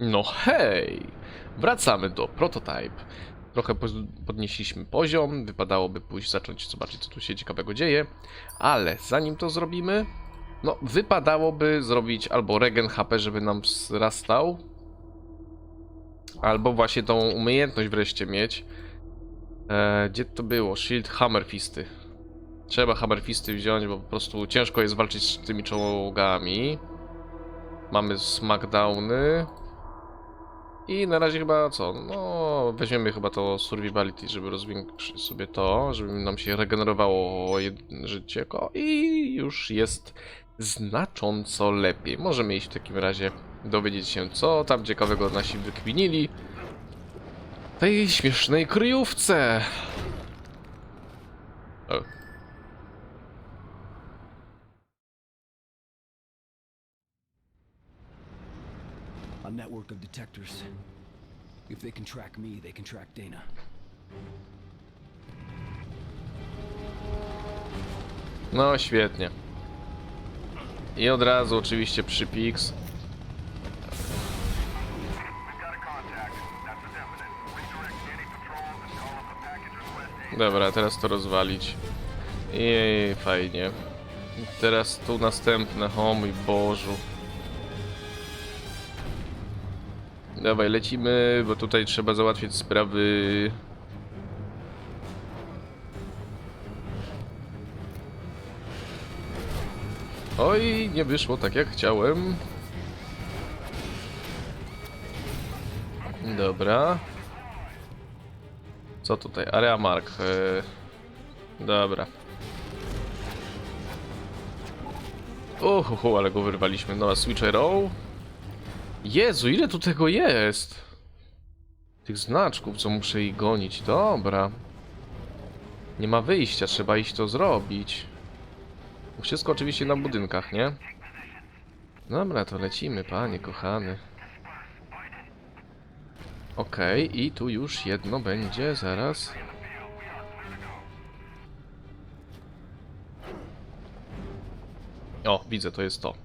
No hej! Wracamy do Prototype. Trochę podnieśliśmy poziom, wypadałoby pójść zacząć zobaczyć co tu się ciekawego dzieje, ale zanim to zrobimy, no wypadałoby zrobić albo regen HP, żeby nam wzrastał, albo właśnie tą umiejętność wreszcie mieć. E, gdzie to było? Shield Hammerfisty. Trzeba Hammerfisty wziąć, bo po prostu ciężko jest walczyć z tymi czołgami. Mamy smackdowny. I na razie chyba co? No, weźmiemy chyba to survivality, żeby rozwiększyć sobie to, żeby nam się regenerowało życie. I już jest znacząco lepiej. Możemy iść w takim razie dowiedzieć się, co tam ciekawego nasi wykminili. Tej śmiesznej kryjówce. O. A network of detectors. If they can track me, they can track Dana. No, świetnie. I od razu oczywiście przypiks. Dobra, teraz to rozwalić. Jej, fajnie. Teraz tu następne, o mój Bożu. Dawaj, lecimy, bo tutaj trzeba załatwić sprawy Oj, nie wyszło tak jak chciałem. Dobra. Co tutaj? Area Mark. Yy... Dobra. Uhuhu, ale go wyrwaliśmy. Dobra, Switch Arrow. Jezu, ile tu tego jest? Tych znaczków, co muszę ich gonić. Dobra. Nie ma wyjścia, trzeba iść to zrobić. Wszystko oczywiście na budynkach, nie? Dobra, to lecimy, panie kochany. Okej, i tu już jedno będzie, zaraz. O, widzę, to jest to.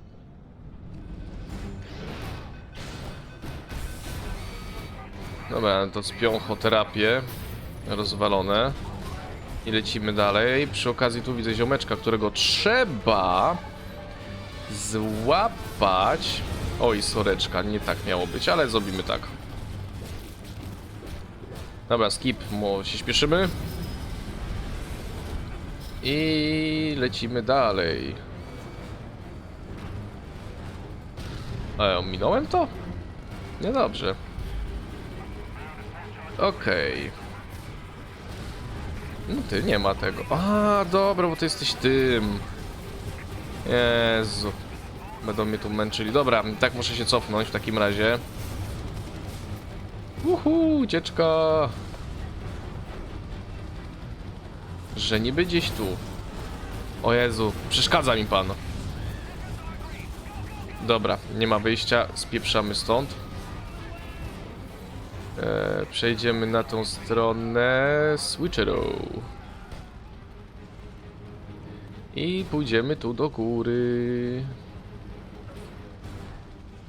Dobra, to spiąchoterapię. Rozwalone. I lecimy dalej. Przy okazji tu widzę ziomeczka, którego trzeba złapać. Oj, soreczka, nie tak miało być, ale zrobimy tak. Dobra, skip, bo się śpieszymy. I lecimy dalej. E, minąłem to? Niedobrze. Okej. No ty, nie ma tego. A, dobra, bo ty jesteś tym. Jezu. Będą mnie tu męczyli. Dobra, tak muszę się cofnąć w takim razie. Uhu, ucieczka. Że niby gdzieś tu. O Jezu, przeszkadza mi pan. Dobra, nie ma wyjścia, spieprzamy stąd. E, przejdziemy na tą stronę Switcheroo. I pójdziemy tu do góry.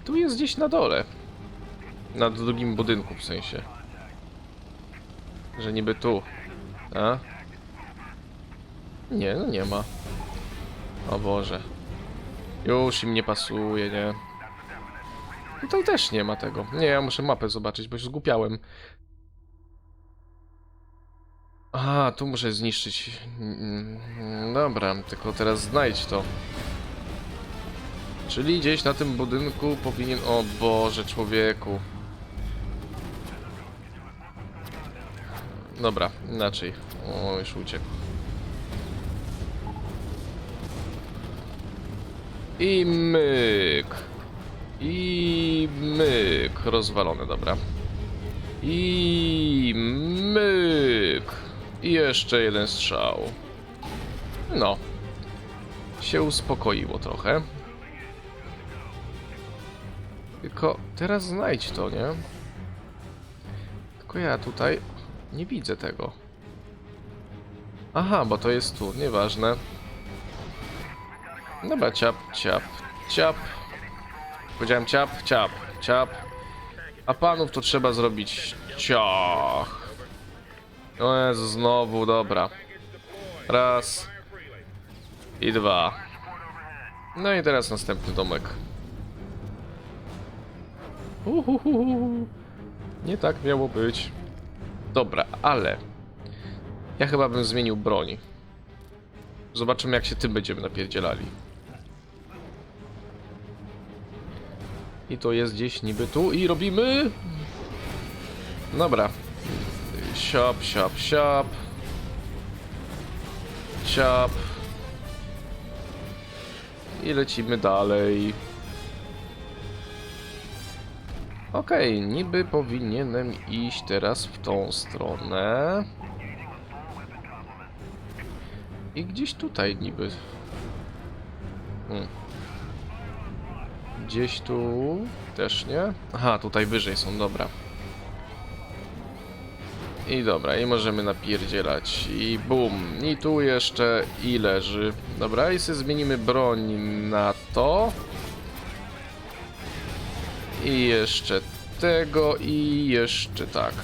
Tu jest gdzieś na dole. Na drugim budynku w sensie. Że niby tu. A? Nie, no nie ma. O Boże. Już im nie pasuje, nie? Tutaj też nie ma tego. Nie, ja muszę mapę zobaczyć, bo się zgupiałem. A, tu muszę zniszczyć. Mm, Dobra, tylko teraz znajdź to. Czyli gdzieś na tym budynku powinien... O Boże, człowieku. Dobra, inaczej. O, już uciekł. I myk. I myk. Rozwalone, dobra. I myk. I jeszcze jeden strzał. No. Się uspokoiło trochę. Tylko teraz znajdź to, nie? Tylko ja tutaj nie widzę tego. Aha, bo to jest tu, nieważne. Dobra, ciap, ciap, ciap. Powiedziałem ciap, ciap, ciap. A panów to trzeba zrobić ciach. O Jezu, znowu, dobra. Raz. I dwa. No i teraz następny domek. Uhuhu. Nie tak miało być. Dobra, ale... Ja chyba bym zmienił broń. Zobaczymy jak się tym będziemy napierdzielali. I to jest gdzieś niby tu i robimy... Dobra. Siap, siap, siap. Siap. I lecimy dalej. Okej, niby powinienem iść teraz w tą stronę. I gdzieś tutaj niby. Hmm. Gdzieś tu też nie? Aha, tutaj wyżej są, dobra. I dobra, i możemy napierdzielać. I bum. I tu jeszcze i leży. Dobra, i sobie zmienimy broń na to. I jeszcze tego i jeszcze tak.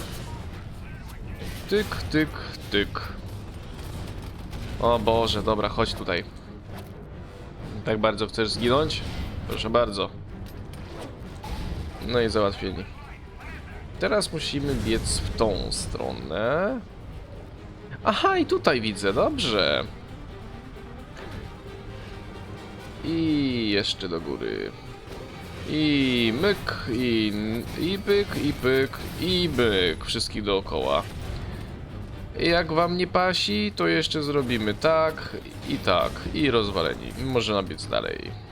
Tyk, tyk, tyk. O Boże, dobra, chodź tutaj. Tak bardzo chcesz zginąć? Proszę bardzo. No i załatwieni. Teraz musimy biec w tą stronę. Aha, i tutaj widzę, dobrze. I jeszcze do góry. I myk, i, i pyk, i pyk, i byk. Wszystkich dookoła. Jak wam nie pasi, to jeszcze zrobimy tak i tak. I rozwaleni. Można biec dalej.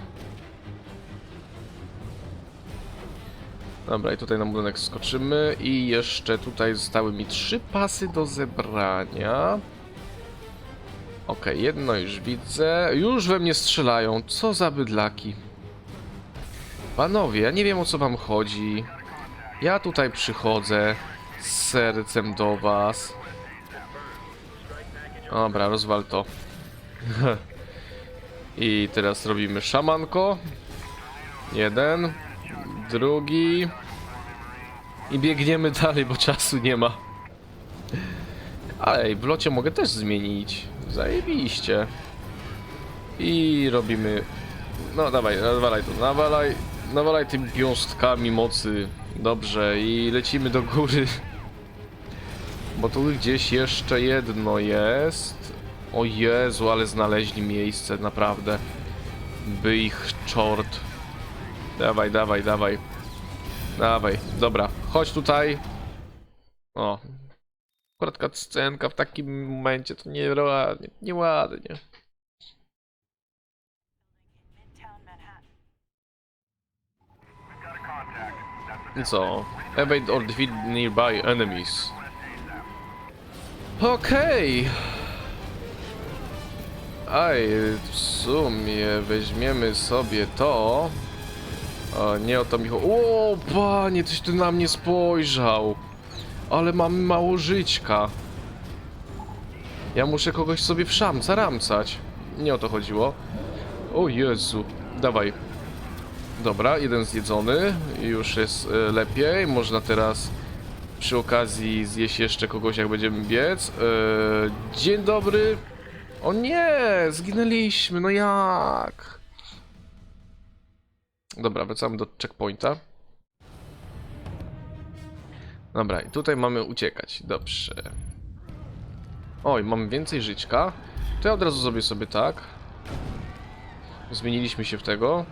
Dobra, i tutaj na budynek skoczymy. I jeszcze tutaj zostały mi trzy pasy do zebrania. Okej, jedno już widzę. Już we mnie strzelają. Co za bydlaki. Panowie, ja nie wiem o co wam chodzi. Ja tutaj przychodzę z sercem do was. Dobra, rozwal to. I teraz robimy szamanko. Jeden. Drugi. I biegniemy dalej, bo czasu nie ma. Ale w locie mogę też zmienić. Zajebiście. I robimy... No dawaj, nawalaj to, nawalaj. Nawalaj tymi piąstkami mocy. Dobrze, i lecimy do góry. Bo tu gdzieś jeszcze jedno jest. O Jezu, ale znaleźli miejsce, naprawdę. By ich czort. Dawaj, dawaj, dawaj. Dawaj, dobra, chodź tutaj. O. Akurat scenka w takim momencie to nieładnie, nieładnie. I co? Evade or defeat nearby enemies. Okej. Aj, w sumie weźmiemy sobie to. O, nie o to mi chodzi. O, panie, coś ty na mnie spojrzał. Ale mamy mało żyćka. Ja muszę kogoś sobie w szamca ramcać. Nie o to chodziło. O Jezu. Dawaj. Dobra, jeden zjedzony. Już jest e, lepiej. Można teraz przy okazji zjeść jeszcze kogoś, jak będziemy biec. E, dzień dobry. O nie, zginęliśmy. No jak? Dobra, wracamy do checkpointa. Dobra, i tutaj mamy uciekać. Dobrze. Oj, mamy więcej żyćka. To ja od razu zrobię sobie tak. Zmieniliśmy się w tego.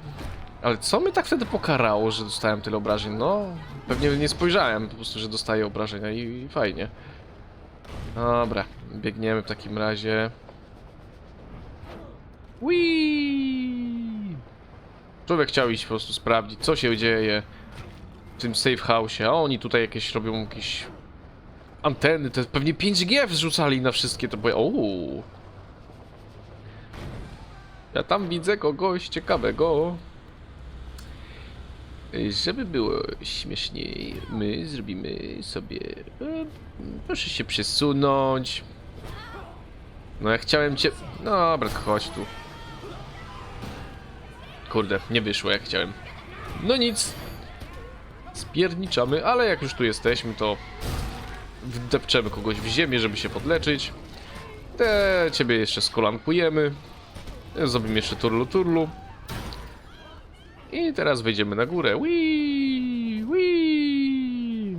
Ale co mnie tak wtedy pokarało, że dostałem tyle obrażeń? No, pewnie nie spojrzałem po prostu, że dostaję obrażenia i, fajnie. Dobra, biegniemy w takim razie. Whee! Człowiek chciał iść po prostu sprawdzić, co się dzieje w tym safe house, a oni tutaj jakieś robią jakieś anteny, te pewnie 5G wrzucali na wszystkie to bo Ouu. Ja tam widzę kogoś ciekawego. Żeby było śmieszniej, my zrobimy sobie... e, Proszę się przesunąć. No ja chciałem cię... No dobra, chodź tu. Kurde, nie wyszło jak chciałem. No nic. spierniczamy, ale jak już tu jesteśmy, to wdepczemy kogoś w ziemię, żeby się podleczyć. Te ciebie jeszcze skolankujemy. Zrobimy jeszcze turlu turlu. I teraz wejdziemy na górę. Wii, wii.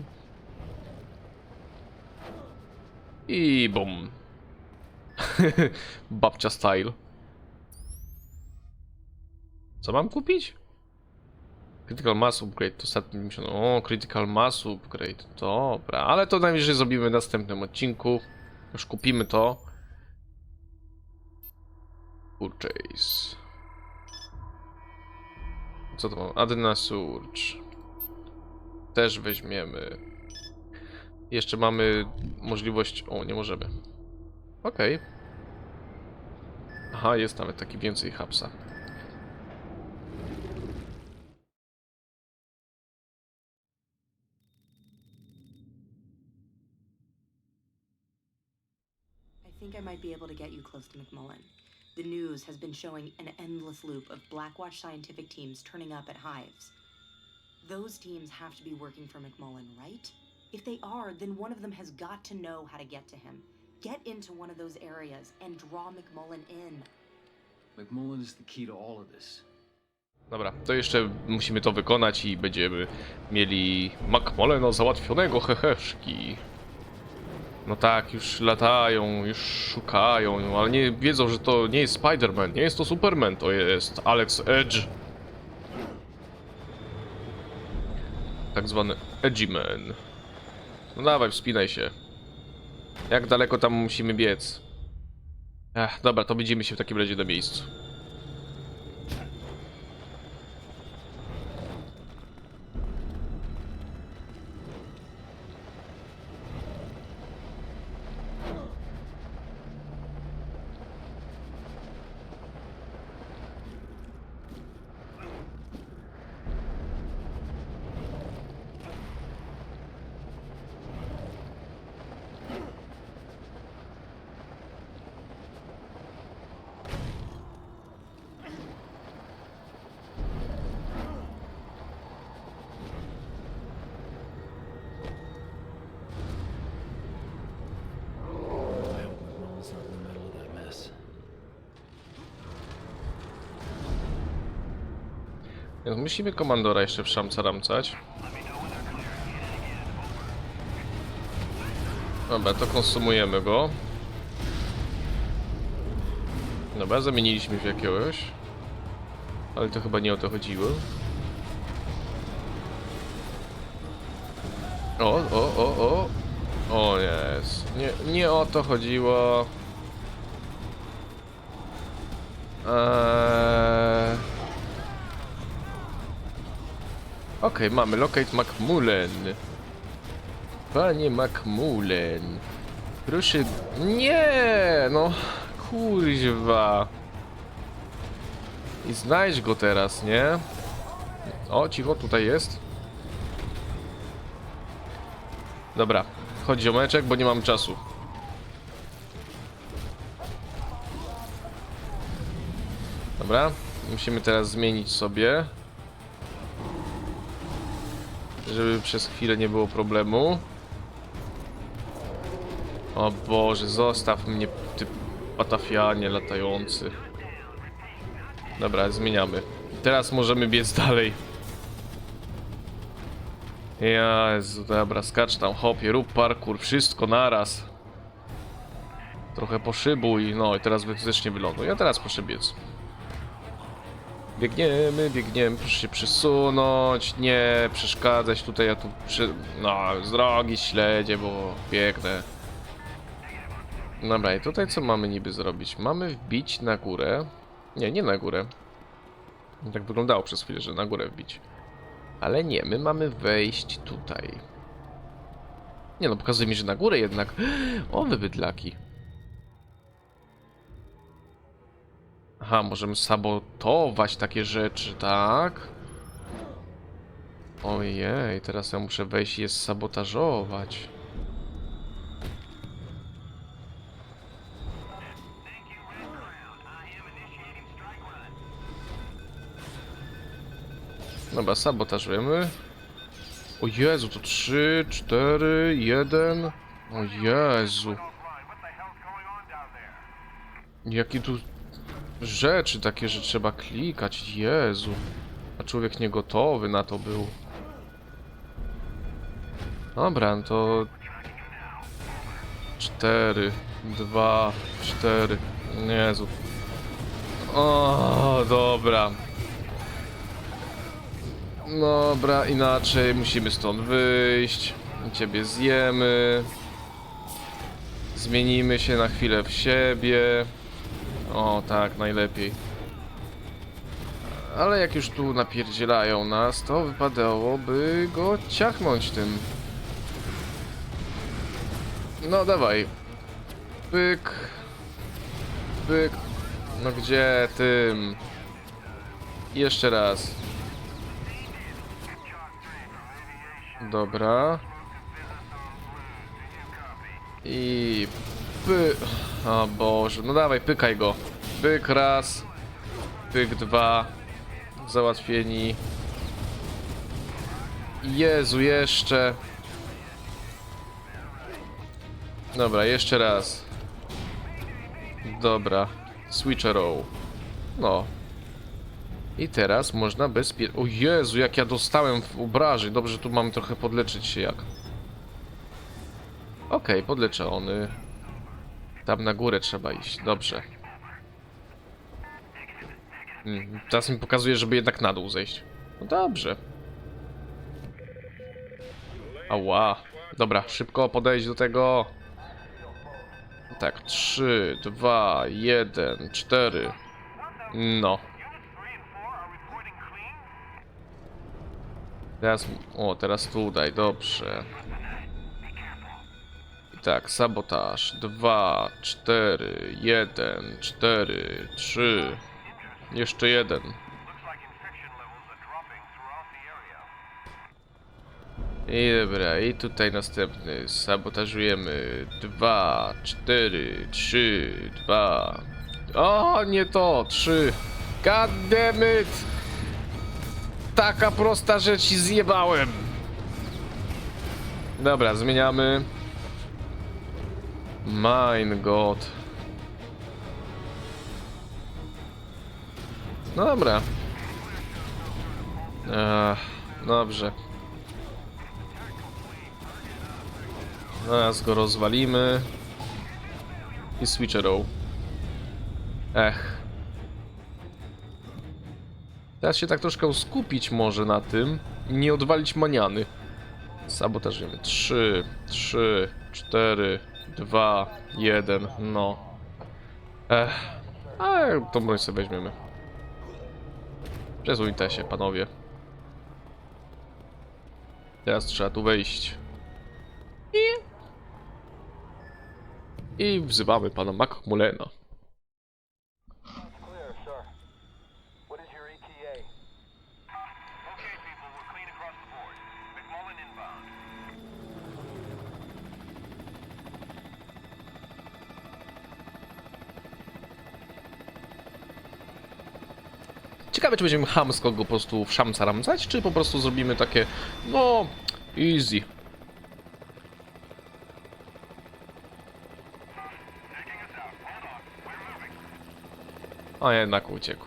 I bum. Babcia style. Co mam kupić? Critical Mass Upgrade, to ostatni miesiąc. O, Critical Mass Upgrade, dobra, ale to najwyżej zrobimy w następnym odcinku. Już kupimy to. Purchase. Co to mam? Adena Surge. Też weźmiemy. Jeszcze mamy możliwość... O, nie możemy. Okej. Aha, jest nawet taki więcej hapsa. Close to McMullen. The news has been showing an endless loop of Blackwatch scientific teams turning up at hives. Those teams have to be working for McMullen, right? If they are, then one of them has got to know how to get to him. Get into one of those areas and draw McMullen in. McMullen is the key to all of this. Dobra, to jeszcze musimy to wykonać i będziemy mieli Macmolena załatwionego, heheszki. No tak, już latają, już szukają, ale nie wiedzą, że to nie jest Spider-Man, nie jest to Superman, to jest Alex Edge. Tak zwany Edgy Man. No dawaj, wspinaj się. Jak daleko tam musimy biec? Ech, dobra, to widzimy się w takim razie na miejscu. Musimy komandora jeszcze w szamca ramcać. Dobra, to konsumujemy go. Dobra, zamieniliśmy w jakiegoś. Ale to chyba nie o to chodziło. O, o, o, o. O jest. Nie, nie o to chodziło. Eee... Okej, mamy Locate Macmullen. Panie Macmullen. Proszę... Nie! No... Kurwa. I znajdź go teraz, nie? O, cicho, tutaj jest. Dobra, chodź ziomeczek, bo nie mam czasu. Dobra, musimy teraz zmienić sobie żeby przez chwilę nie było problemu. O Boże, zostaw mnie, ty patafianie latający. Dobra, zmieniamy. Teraz możemy biec dalej. Jezu, dobra, skacz tam, hopie, rób parkour, wszystko naraz. Trochę poszybuj, no i teraz bezpiecznie wyląduj. Ja teraz proszę biec. Biegniemy, biegniemy, proszę się przesunąć, nie przeszkadzać tutaj, ja tu przy... No, z drogi śledzie, bo biegnę. Dobra, i tutaj co mamy niby zrobić? Mamy wbić na górę. Nie, nie na górę. Tak wyglądało przez chwilę, że na górę wbić. Ale nie, my mamy wejść tutaj. Nie no, pokazuje mi, że na górę jednak. O, wy bydlaki. Aha, możemy sabotować takie rzeczy, tak? Ojej, teraz ja muszę wejść i je sabotażować. Dobra, sabotażujemy. O Jezu, to 3, 4, 1. O Jezu. Jakie tu rzeczy takie, że trzeba klikać. Jezu. A człowiek nie gotowy na to był. Dobra, no to... 4, 2, 4. Jezu. O, dobra. Dobra, inaczej musimy stąd wyjść. Ciebie zjemy. Zmienimy się na chwilę w siebie. O, tak, najlepiej. Ale jak już tu napierdzielają nas, to wypadałoby go ciachnąć tym. No dawaj. Pyk. Pyk. No gdzie tym? Jeszcze raz. Dobra. I py... O Boże, no dawaj, pykaj go. Pyk raz. Pyk dwa. Załatwieni. Jezu, jeszcze. Dobra, jeszcze raz. Dobra. Switcheroo. No. I teraz można bezpie... O Jezu, jak ja dostałem w obrażeń. Dobrze, tu mam trochę podleczyć się jak. Okej, podleczony. Tam na górę trzeba iść. Dobrze. Mm, teraz mi pokazuje, żeby jednak na dół zejść. No dobrze. Ała. Dobra, szybko podejść do tego. Tak, 3, 2, 1, 4. No. Teraz, o, teraz tutaj, dobrze. Tak, sabotaż. 2, 4, 1, 4, 3. Jeszcze jeden. I dobra, i tutaj następny. Sabotażujemy. 2, 4, 3, 2. O, nie to! 3. God damn it! Taka prosta rzecz i zjebałem. Dobra, zmieniamy. Mein God. No dobra. Ech, dobrze. Zaraz go rozwalimy. I switcherą. Ech. Teraz się tak troszkę skupić może na tym i nie odwalić maniany. Sabotażujemy. 3, 3, 4, 2, 1, no. Ech. Ale tą broń sobie weźmiemy. Przesuńcie się, panowie. Teraz trzeba tu wejść. I... I wzywamy pana Macmulena. Clear, Ciekawe, czy będziemy chamsko go po prostu w szamca ramzać, czy po prostu zrobimy takie, no, easy. A jednak uciekł.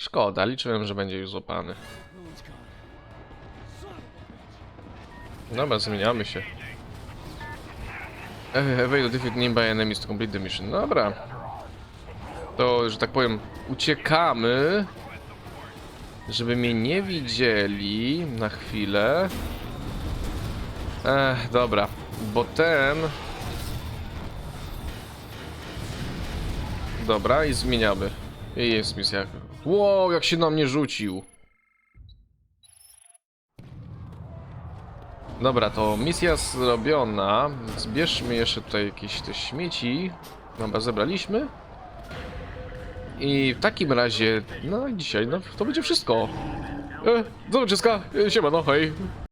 Szkoda, liczyłem, że będzie już złapany. Dobra, zmieniamy się. Evade defeat nearby enemies to complete the mission. Dobra. To, że tak powiem, uciekamy. Żeby mnie nie widzieli na chwilę. Ech, dobra. Bo ten... Dobra, i zmieniamy. I jest misja. Wow, jak się na mnie rzucił. Dobra, to misja zrobiona. Zbierzmy jeszcze tutaj jakieś te śmieci. Dobra, zebraliśmy. I w takim razie, no dzisiaj, no to będzie wszystko. E, zobaczyska, e, siema, no hej.